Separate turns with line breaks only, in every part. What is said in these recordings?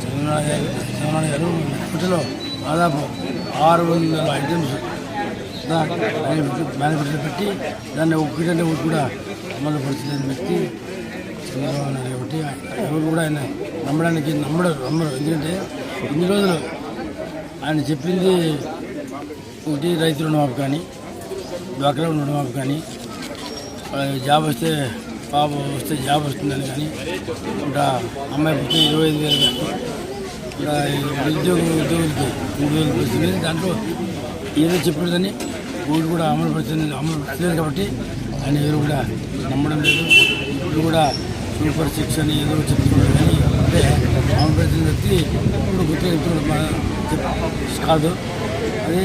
చంద్రబాబు గారు పుట్టలో దాదాపు ఆరు వందల ఐటమ్స్ మేనిఫెస్టో పెట్టి దాన్ని ఒక్కటంటే ఒకటి కూడా అమలు పరచలేని వ్యక్తి చంద్రబాబు నాయుడు కాబట్టి ఎవరు కూడా ఆయన నమ్మడానికి నమ్మడం నమ్మరు ఎందుకంటే ఇన్ని రోజులు ఆయన చెప్పింది ఒకటి రైతు రుణమాపు కానీ డ్వాక్రా రుణమాపు కానీ జాబ్ వస్తే పాప వస్తే జాబ్ వస్తుందని కానీ ఇంకా అమ్మాయి పుట్టి ఇరవై ఐదు వేలు కానీ ఇంకా ఉద్యోగ ఉద్యోగులకి మూడు వేలు వస్తుంది దాంట్లో ఏదో చెప్పలేదని ఊరు కూడా అమలు పడుతుంది అమలు పడుతుంది కాబట్టి ఆయన ఎవరు కూడా నమ్మడం లేదు. ఇప్పుడు కూడా సూపర్ సిక్స్ అని ఏదో చెప్తున్నారు కానీ అంటే అమలు పడుతున్న వ్యక్తి ఇప్పుడు గుర్తు కాదు. అదే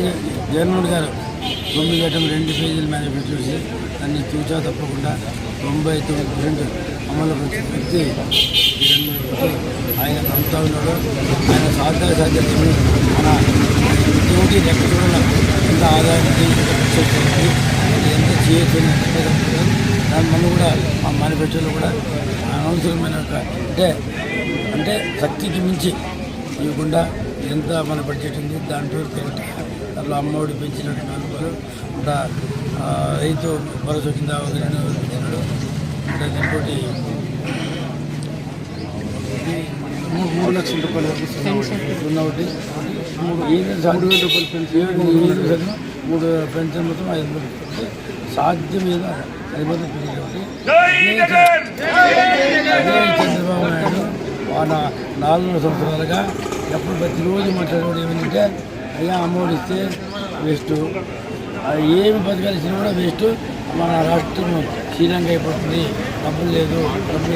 జగన్మోహన్ గారు తొమ్మిది గంటలు రెండు పేజీలు మేనిఫెస్టో దాన్ని చూచా తప్పకుండా తొంభై తొమ్మిది పర్సెంట్ అమలు పరిచిన వ్యక్తి ఆయన నమ్ముతా ఉన్నాడు. ఆయన సాధ్య సాధ్యతని మన ఇంటి లెక్క చూడాలి ఎంత ఆదాయం ఎంత ఖర్చు చేయొచ్చు దాని మనం కూడా ఆ మేనిఫెస్టోలో కూడా అనవసరమైన అంటే అంటే శక్తికి మించి ఇవ్వకుండా ఎంత మన బడ్జెట్ ఉంది దాంట్లో పెరిగి అమ్మఒడి పెంచినట్టు నాలుగు ఇంకా రైతు భరోసా కింద ఒక పెంచినాడు? అంటే ఇంకోటి
మూడు మూడు లక్షల రూపాయలు వరకు
ఒకటి మూడు మూడు వేల రూపాయలు పెన్షన్ మూడు చదివిన మూడు పెన్షన్ మొత్తం ఐదు వందలు సాధ్యం మీద ఐదు వందలు ఒకటి అదే చంద్రబాబు నాయుడు వాళ్ళ నాలుగు సంవత్సరాలుగా ఎప్పుడు ప్రతిరోజు మాట్లాడేవాడు ఏమంటే అయ్యా అమౌంట్ ఇస్తే వేస్ట్. ఏమి పథకాలు ఇచ్చినా కూడా వేస్ట్. మన రాష్ట్రం శ్రీలంక అయిపోతుంది. డబ్బులు లేదు. డబ్బులు